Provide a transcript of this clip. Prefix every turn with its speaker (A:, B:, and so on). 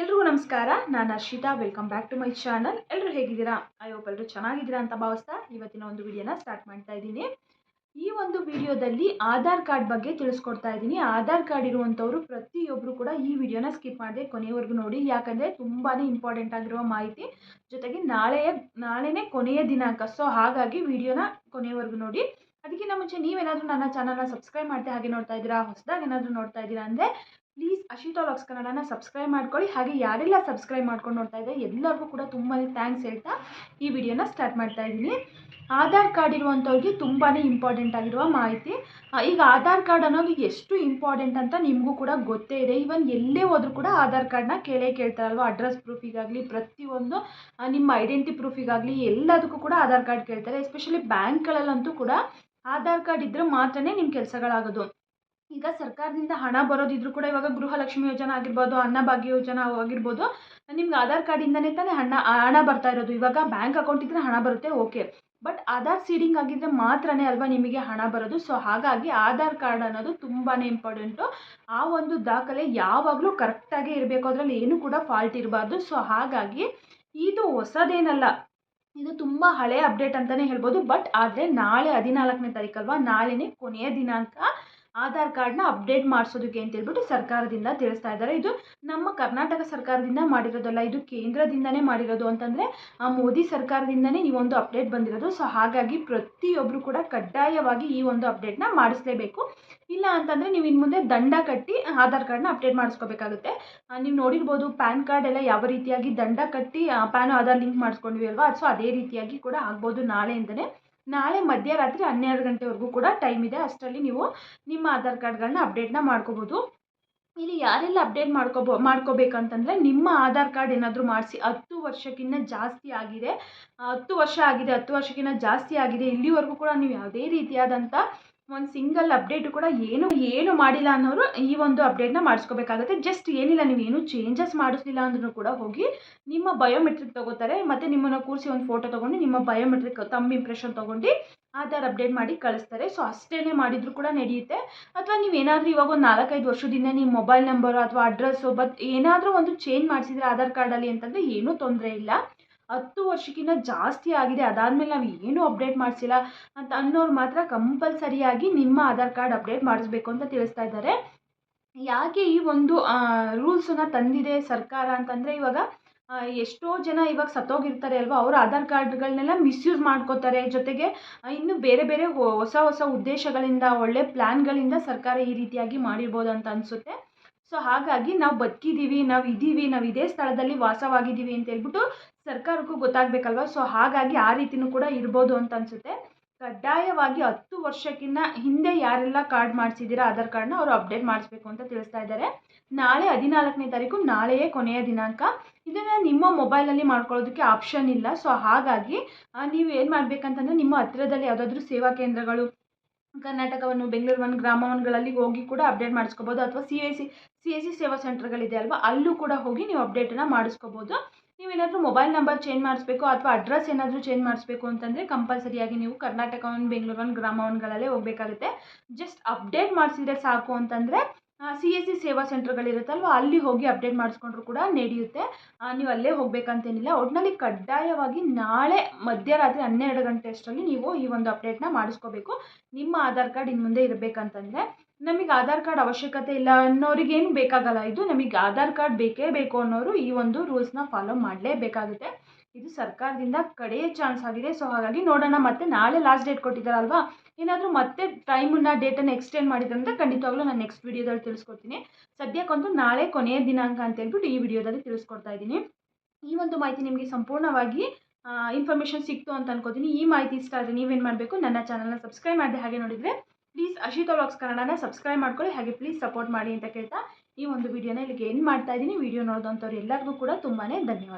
A: ಎಲ್ರಿಗೂ ನಮಸ್ಕಾರ. ನಾನು Arshita welcome back to my channel ಎಲ್ಲರೂ ಹೇಗಿದ್ದೀರಾ? ಐ ಹೋಪ್ ಎಲ್ಲರೂ ಚೆನ್ನಾಗಿದ್ದೀರಾ ಅಂತ ಭಾವಿಸ್ತಾ ಇವತ್ತಿನ ಒಂದು ವಿಡಿಯೋನ ಸ್ಟಾರ್ಟ್ ಮಾಡ್ತಾ ಇದ್ದೀನಿ. ಈ ಒಂದು ವಿಡಿಯೋದಲ್ಲಿ ಆಧಾರ್ ಕಾರ್ಡ್ ಬಗ್ಗೆ ತಿಳಿಸ್ಕೊಡ್ತಾ ಇದ್ದೀನಿ. ಆಧಾರ್ ಕಾರ್ಡ್ ಇರುವಂಥವ್ರು ಪ್ರತಿಯೊಬ್ಬರು ಕೂಡ ಈ ವಿಡಿಯೋನ ಸ್ಕಿಪ್ ಮಾಡಿದೆ ಕೊನೆಯವರೆಗೂ ನೋಡಿ. ಯಾಕಂದರೆ ತುಂಬಾ ಇಂಪಾರ್ಟೆಂಟ್ ಆಗಿರುವ ಮಾಹಿತಿ. ಜೊತೆಗೆ ನಾಳೆಯ ನಾಳೆನೇ ಕೊನೆಯ ದಿನಾಂಕ. ಸೊ ಹಾಗಾಗಿ ವಿಡಿಯೋನ ಕೊನೆಯವರೆಗೂ ನೋಡಿ. ಅದಕ್ಕಿಂತ ಮುಂಚೆ ನೀವೇನಾದರೂ ನನ್ನ ಚಾನಲ್ನ ಸಬ್ಸ್ಕ್ರೈಬ್ ಮಾಡ್ತಾ ಹಾಗೆ ನೋಡ್ತಾ ಇದ್ದೀರಾ, ಹೊಸದಾಗಿ ಏನಾದರೂ ನೋಡ್ತಾ ಇದ್ದೀರಾ ಅಂದರೆ ಪ್ಲೀಸ್ ಅಶಿತಾ ಲಾಕ್ಸ್ ಕನ್ನಡನ ಸಬ್ಸ್ಕ್ರೈಬ್ ಮಾಡ್ಕೊಳ್ಳಿ. ಹಾಗೆ ಯಾರೆಲ್ಲ ಸಬ್ಸ್ಕ್ರೈಬ್ ಮಾಡ್ಕೊಂಡು ನೋಡ್ತಾ ಇದ್ದಾರೆ, ಎಲ್ಲರಿಗೂ ಕೂಡ ತುಂಬಾ ಥ್ಯಾಂಕ್ಸ್ ಹೇಳ್ತಾ ಈ ವಿಡಿಯೋನ ಸ್ಟಾರ್ಟ್ ಮಾಡ್ತಾ ಇದ್ದೀನಿ. ಆಧಾರ್ ಕಾರ್ಡ್ ಇರುವಂಥವ್ರಿಗೆ ತುಂಬಾ ಇಂಪಾರ್ಟೆಂಟ್ ಆಗಿರುವ ಮಾಹಿತಿ. ಈಗ ಆಧಾರ್ ಕಾರ್ಡ್ ಅನ್ನೋದು ಎಷ್ಟು ಇಂಪಾರ್ಟೆಂಟ್ ಅಂತ ನಿಮಗೂ ಕೂಡ ಗೊತ್ತೇ ಇದೆ. ಈವನ್ ಎಲ್ಲೇ ಹೋದ್ರು ಕೂಡ ಆಧಾರ್ ಕಾರ್ಡ್ನ ಕೇಳೇ ಕೇಳ್ತಾರಲ್ವ? ಅಡ್ರೆಸ್ ಪ್ರೂಫಿಗಾಗಲಿ ಪ್ರತಿಯೊಂದು ನಿಮ್ಮ ಐಡೆಂಟಿ ಪ್ರೂಫಿಗಾಗಲಿ ಎಲ್ಲದಕ್ಕೂ ಕೂಡ ಆಧಾರ್ ಕಾರ್ಡ್ ಕೇಳ್ತಾರೆ. ಎಸ್ಪೆಷಲಿ ಬ್ಯಾಂಕ್ಗಳಲ್ಲಂತೂ ಕೂಡ ಆಧಾರ್ ಕಾರ್ಡ್ ಇದ್ದರೆ ಮಾತ್ರನೇ ನಿಮ್ಮ ಕೆಲಸಗಳಾಗೋದು. ಈಗ ಸರ್ಕಾರದಿಂದ ಹಣ ಬರೋದಿದ್ರು ಕೂಡ ಇವಾಗ ಗೃಹಲಕ್ಷ್ಮಿ ಯೋಜನೆ ಆಗಿರ್ಬೋದು ಅನ್ನಭಾಗ್ಯ ಯೋಜನೆ ಆಗಿರ್ಬೋದು, ನಿಮ್ಗೆ ಆಧಾರ್ ಕಾರ್ಡಿಂದನೇ ತಾನೇ ಹಣ ಹಣ ಬರ್ತಾ ಇರೋದು. ಇವಾಗ ಬ್ಯಾಂಕ್ ಅಕೌಂಟ್ ಇದ್ದರೆ ಹಣ ಬರುತ್ತೆ ಓಕೆ ಬಟ್ ಆಧಾರ್ ಸೀಡಿಂಗ್ ಆಗಿದ್ದರೆ ಮಾತ್ರನೇ ಅಲ್ವಾ ನಿಮಗೆ ಹಣ ಬರೋದು? ಸೊ ಹಾಗಾಗಿ ಆಧಾರ್ ಕಾರ್ಡ್ ಅನ್ನೋದು ತುಂಬಾ ಇಂಪಾರ್ಟೆಂಟು ಆ ಒಂದು ದಾಖಲೆ ಯಾವಾಗಲೂ ಕರೆಕ್ಟಾಗೇ ಇರಬೇಕು. ಅದರಲ್ಲಿ ಏನೂ ಕೂಡ ಫಾಲ್ಟ್ ಇರಬಾರ್ದು. ಸೊ ಹಾಗಾಗಿ ಇದು ಹೊಸದೇನಲ್ಲ. ಇದು ತುಂಬ ಹಳೆಯ ಅಪ್ಡೇಟ್ ಅಂತಲೇ ಹೇಳ್ಬೋದು. ಬಟ್ ಆದರೆ ನಾಳೆ ಹದಿನಾಲ್ಕನೇ ತಾರೀಕಲ್ವಾ? ನಾಳೆನೇ ಕೊನೆಯ ದಿನಾಂಕ. ಆಧಾರ್ ಕಾರ್ಡ್ನ ಅಪ್ಡೇಟ್ ಮಾಡಿಸೋದಕ್ಕೆ ಅಂತ ಹೇಳ್ಬಿಟ್ಟು ಸರ್ಕಾರದಿಂದ ತಿಳಿಸ್ತಾ ಇದ್ದಾರೆ. ಇದು ನಮ್ಮ ಕರ್ನಾಟಕ ಸರ್ಕಾರದಿಂದ ಮಾಡಿರೋದಲ್ಲ, ಇದು ಕೇಂದ್ರದಿಂದನೇ ಮಾಡಿರೋದು ಅಂತಂದರೆ ಮೋದಿ ಸರ್ಕಾರದಿಂದನೇ ಈ ಒಂದು ಅಪ್ಡೇಟ್ ಬಂದಿರೋದು. ಸೊ ಹಾಗಾಗಿ ಪ್ರತಿಯೊಬ್ಬರು ಕೂಡ ಕಡ್ಡಾಯವಾಗಿ ಈ ಒಂದು ಅಪ್ಡೇಟ್ನ ಮಾಡಿಸ್ಲೇಬೇಕು. ಇಲ್ಲ ಅಂತಂದರೆ ನೀವು ಇನ್ನು ಮುಂದೆ ದಂಡ ಕಟ್ಟಿ ಆಧಾರ್ ಕಾರ್ಡ್ನ ಅಪ್ಡೇಟ್ ಮಾಡಿಸ್ಕೋಬೇಕಾಗುತ್ತೆ. ನೀವು ನೋಡಿರ್ಬೋದು ಪ್ಯಾನ್ ಕಾರ್ಡ್ ಎಲ್ಲ ಯಾವ ರೀತಿಯಾಗಿ ದಂಡ ಕಟ್ಟಿ ಪ್ಯಾನ್ ಆಧಾರ್ ಲಿಂಕ್ ಮಾಡಿಸ್ಕೊಂಡ್ವಿ ಅಲ್ವಾ ಸೊ, ಅದೇ ರೀತಿಯಾಗಿ ಕೂಡ ಆಗ್ಬೋದು ನಾಳೆಯಿಂದನೇ. ನಾಳೆ ಮಧ್ಯರಾತ್ರಿ ಹನ್ನೆರಡು ಗಂಟೆವರೆಗೂ ಕೂಡ ಟೈಮ್ ಇದೆ. ಅಷ್ಟರಲ್ಲಿ ನೀವು ನಿಮ್ಮ ಆಧಾರ್ ಕಾರ್ಡ್ಗಳನ್ನ ಅಪ್ಡೇಟ್ನ ಮಾಡ್ಕೋಬೋದು. ಇಲ್ಲಿ ಯಾರೆಲ್ಲ ಅಪ್ಡೇಟ್ ಮಾಡ್ಕೋಬೋ, ಮಾಡ್ಕೋಬೇಕಂತಂದರೆ ನಿಮ್ಮ ಆಧಾರ್ ಕಾರ್ಡ್ ಏನಾದರೂ ಮಾಡಿಸಿ, ಹತ್ತು ವರ್ಷಕ್ಕಿಂತ ಜಾಸ್ತಿ ಆಗಿದೆ. ಹತ್ತು ವರ್ಷ ಆಗಿದೆ, ಹತ್ತು ವರ್ಷಕ್ಕಿಂತ ಜಾಸ್ತಿ ಆಗಿದೆ, ಇಲ್ಲಿವರೆಗೂ ಕೂಡ ನೀವು ಯಾವುದೇ ರೀತಿಯಾದಂಥ ಒಂದು ಸಿಂಗಲ್ ಅಪ್ಡೇಟು ಕೂಡ ಏನು ಏನು ಮಾಡಿಲ್ಲ ಅನ್ನೋರು ಈ ಒಂದು ಅಪ್ಡೇಟ್ನ ಮಾಡಿಸ್ಕೋಬೇಕಾಗುತ್ತೆ. ಜಸ್ಟ್ ಏನಿಲ್ಲ, ನೀವು ಏನು ಚೇಂಜಸ್ ಮಾಡಿಸ್ಲಿಲ್ಲ ಅಂದ್ರೂ ಕೂಡ ಹೋಗಿ ನಿಮ್ಮ ಬಯೋಮೆಟ್ರಿಕ್ ತೊಗೋತಾರೆ. ಮತ್ತು ನಿಮ್ಮನ್ನು ಕೂರಿಸಿ ಒಂದು ಫೋಟೋ ತೊಗೊಂಡು ನಿಮ್ಮ ಬಯೋಮೆಟ್ರಿಕ್ ತಮ್ಮ ಇಂಪ್ರೆಷನ್ ತೊಗೊಂಡು ಆಧಾರ್ ಅಪ್ಡೇಟ್ ಮಾಡಿ ಕಳಿಸ್ತಾರೆ. ಸೊ ಅಷ್ಟೇ ಮಾಡಿದರೂ ಕೂಡ ನಡೆಯುತ್ತೆ. ಅಥವಾ ನೀವು ಏನಾದರೂ ಇವಾಗ ಒಂದು ನಾಲ್ಕೈದು ವರ್ಷದಿಂದ ನಿಮ್ಮ ಮೊಬೈಲ್ ನಂಬರು ಅಥವಾ ಅಡ್ರೆಸ್ಸು ಬಟ್ ಏನಾದರೂ ಒಂದು ಚೇಂಜ್ ಮಾಡಿಸಿದ್ರೆ ಆಧಾರ್ ಕಾರ್ಡಲ್ಲಿ ಅಂತಂದರೆ ಏನೂ ತೊಂದರೆ ಇಲ್ಲ. ಹತ್ತು ವರ್ಷಕ್ಕಿಂತ ಜಾಸ್ತಿ ಆಗಿದೆ. ಅದಾದಮೇಲೆ ನಾವು ಏನೂ ಅಪ್ಡೇಟ್ ಮಾಡಿಸಿಲ್ಲ ಅಂತ ಅನ್ನೋರು ಮಾತ್ರ ಕಂಪಲ್ಸರಿಯಾಗಿ ನಿಮ್ಮ ಆಧಾರ್ ಕಾರ್ಡ್ ಅಪ್ಡೇಟ್ ಮಾಡಿಸ್ಬೇಕು ಅಂತ ತಿಳಿಸ್ತಾ ಇದ್ದಾರೆ. ಯಾಕೆ ಈ ಒಂದು ರೂಲ್ಸನ್ನು ತಂದಿದೆ ಸರ್ಕಾರ ಅಂತಂದರೆ ಇವಾಗ ಎಷ್ಟೋ ಜನ ಇವಾಗ ಸತ್ತೋಗಿರ್ತಾರೆ ಅಲ್ವಾ? ಅವ್ರ ಆಧಾರ್ ಕಾರ್ಡ್ಗಳನ್ನೆಲ್ಲ ಮಿಸ್ಯೂಸ್ ಮಾಡ್ಕೋತಾರೆ. ಜೊತೆಗೆ ಇನ್ನು ಬೇರೆ ಬೇರೆ ಹೊಸ ಹೊಸ ಉದ್ದೇಶಗಳಿಂದ, ಒಳ್ಳೆ ಪ್ಲ್ಯಾನ್ಗಳಿಂದ ಸರ್ಕಾರ ಈ ರೀತಿಯಾಗಿ ಮಾಡಿರ್ಬೋದು ಅಂತ ಅನಿಸುತ್ತೆ. ಸೊ ಹಾಗಾಗಿ ನಾವು ಬದುಕಿದ್ದೀವಿ ನಾವು ಇದ್ದೀವಿ ನಾವು ಇದೇ ಸ್ಥಳದಲ್ಲಿ ವಾಸವಾಗಿದ್ದೀವಿ ಅಂತ ಹೇಳ್ಬಿಟ್ಟು ಸರ್ಕಾರಕ್ಕೂ ಗೊತ್ತಾಗಬೇಕಲ್ವಾ? ಸೊ ಹಾಗಾಗಿ ಆ ರೀತಿನೂ ಕೂಡ ಇರ್ಬೋದು ಅಂತ ಅನಿಸುತ್ತೆ. ಕಡ್ಡಾಯವಾಗಿ ಹತ್ತು ವರ್ಷಕ್ಕಿಂತ ಹಿಂದೆ ಯಾರೆಲ್ಲ ಕಾರ್ಡ್ ಮಾಡಿಸಿದ್ದೀರಾ, ಆಧಾರ್ ಕಾರ್ಡ್ನ ಅವರು ಅಪ್ಡೇಟ್ ಮಾಡಿಸ್ಬೇಕು ಅಂತ ತಿಳಿಸ್ತಾ ಇದ್ದಾರೆ. ನಾಳೆ ಹದಿನಾಲ್ಕನೇ ತಾರೀಕು, ನಾಳೆಯೇ ಕೊನೆಯ ದಿನಾಂಕ. ಇದನ್ನು ನಿಮ್ಮ ಮೊಬೈಲಲ್ಲಿ ಮಾಡ್ಕೊಳ್ಳೋದಕ್ಕೆ ಆಪ್ಷನ್ ಇಲ್ಲ. ಸೊ ಹಾಗಾಗಿ ನೀವು ಏನು ಮಾಡಬೇಕಂತಂದರೆ ನಿಮ್ಮ ಹತ್ತಿರದಲ್ಲಿ ಯಾವುದಾದ್ರೂ ಸೇವಾ ಕೇಂದ್ರಗಳು ಕರ್ನಾಟಕವನ್ನು, ಬೆಂಗಳೂರು ಗ್ರಾಮವನ್ಗಳಲ್ಲಿ ಹೋಗಿ ಕೂಡ ಅಪ್ಡೇಟ್ ಮಾಡಿಸ್ಕೋಬೋದು ಅಥವಾ C I C C I C ಸೇವಾ ಸೆಂಟರ್ಗಳಿದೆ ಅಲ್ವಾ? ಅಲ್ಲೂ ಕೂಡ ಹೋಗಿ ನೀವು ಅಪ್ಡೇಟನ್ನು ಮಾಡಿಸ್ಕೋಬೋದು. ನೀವೇನಾದರೂ ಮೊಬೈಲ್ ನಂಬರ್ ಚೇಂಜ್ ಮಾಡಿಸ್ಬೇಕು ಅಥವಾ ಅಡ್ರೆಸ್ ಏನಾದರೂ ಚೇಂಜ್ ಮಾಡಿಸ್ಬೇಕು ಅಂತಂದರೆ ಕಂಪಲ್ಸರಿಯಾಗಿ ನೀವು ಕರ್ನಾಟಕವನ್ನು ಬೆಂಗಳೂರು ಗ್ರಾಮವನ್ಗಳಲ್ಲೇ ಹೋಗಬೇಕಾಗುತ್ತೆ. ಜಸ್ಟ್ ಅಪ್ಡೇಟ್ ಮಾಡಿಸಿದ್ರೆ ಸಾಕು ಅಂತಂದರೆ ಸಿ ಎಸ್ ಸಿ ಸೇವಾ ಸೆಂಟರ್ಗಳಿರುತ್ತಲ್ವ ಅಲ್ಲಿ ಹೋಗಿ ಅಪ್ಡೇಟ್ ಮಾಡಿಸ್ಕೊಂಡ್ರು ಕೂಡ ನಡೆಯುತ್ತೆ. ನೀವು ಅಲ್ಲೇ ಹೋಗಬೇಕಂತೇನಿಲ್ಲ ಒಟ್ಟಿನಲ್ಲಿ ಕಡ್ಡಾಯವಾಗಿ ನಾಳೆ ಮಧ್ಯರಾತ್ರಿ ಹನ್ನೆರಡು ಗಂಟೆ ಅಷ್ಟರಲ್ಲಿ ನೀವು ಈ ಒಂದು ಅಪ್ಡೇಟ್ನ ಮಾಡಿಸ್ಕೋಬೇಕು. ನಿಮ್ಮ ಆಧಾರ್ ಕಾರ್ಡ್ ಇನ್ನು ಮುಂದೆ ಇರಬೇಕಂತಂದರೆ, ನಮಗೆ ಆಧಾರ್ ಕಾರ್ಡ್ ಅವಶ್ಯಕತೆ ಇಲ್ಲ ಅನ್ನೋರಿಗೇನು ಬೇಕಾಗಲ್ಲ. ಇದು ನಮಗೆ ಆಧಾರ್ ಕಾರ್ಡ್ ಬೇಕೇ ಬೇಕು ಅನ್ನೋರು ಈ ಒಂದು ರೂಲ್ಸ್ನ ಫಾಲೋ ಮಾಡಲೇಬೇಕಾಗುತ್ತೆ. ಇದು ಸರ್ಕಾರದಿಂದ ಕಡೆಯ ಚಾನ್ಸ್ ಆಗಿದೆ. ಸೊ ಹಾಗಾಗಿ ನೋಡೋಣ. ಮತ್ತೆ ನಾಳೆ ಲಾಸ್ಟ್ ಡೇಟ್ ಕೊಟ್ಟಿದ್ದಾರಲ್ವಾ? ಏನಾದರೂ ಮತ್ತೆ ಟೈಮನ್ನ ಡೇಟನ್ನು ಎಕ್ಸ್ಟೆಂಡ್ ಅಂದರೆ ಖಂಡಿತವಾಗ್ಲೂ ನಾನು ನೆಕ್ಸ್ಟ್ ವೀಡಿಯೋದಲ್ಲಿ ತಿಳಿಸ್ಕೊಡ್ತೀನಿ. ಸದ್ಯಕ್ಕಂತೂ ನಾಳೆ ಕೊನೆಯ ದಿನಾಂಕ ಅಂತ ಹೇಳ್ಬಿಟ್ಟು ಈ ವಿಡಿಯೋದಲ್ಲಿ ತಿಳಿಸ್ಕೊಡ್ತಾ ಇದ್ದೀನಿ. ಈ ಒಂದು ಮಾಹಿತಿ ನಿಮಗೆ ಸಂಪೂರ್ಣವಾಗಿ ಇನ್ಫಾರ್ಮೇಷನ್ ಸಿಕ್ತು ಅಂತ ಅನ್ಕೋತೀನಿ. ಈ ಮಾಹಿತಿ ಇಷ್ಟ ಆದರೆ ನೀವೇನು ಮಾಡಬೇಕು? ನನ್ನ ಚಾನಲ್ನ ಸಬ್ಸ್ಕ್ರೈಬ್ ಮಾಡಿದೆ ಹಾಗೆ ನೋಡಿದರೆ ಪ್ಲೀಸ್ ಅಶಿತಾ ವ್ಲಾಗ್ಸ್ ಕನ್ನಡನ ಸಬ್ಸ್ಕ್ರೈಬ್ ಮಾಡ್ಕೊಳ್ಳಿ. ಹಾಗೆ ಪ್ಲೀಸ್ ಸಪೋರ್ಟ್ ಮಾಡಿ ಅಂತ ಕೇಳ್ತಾ ಈ ಒಂದು ವಿಡಿಯೋನ ಇಲ್ಲಿಗೆ ಏನು ಮಾಡ್ತಾ ಇದ್ದೀನಿ. ವಿಡಿಯೋ ನೋಡಿದಂಥವ್ರು ಎಲ್ಲರಿಗೂ ಕೂಡ ತುಂಬಾ ಧನ್ಯವಾದ.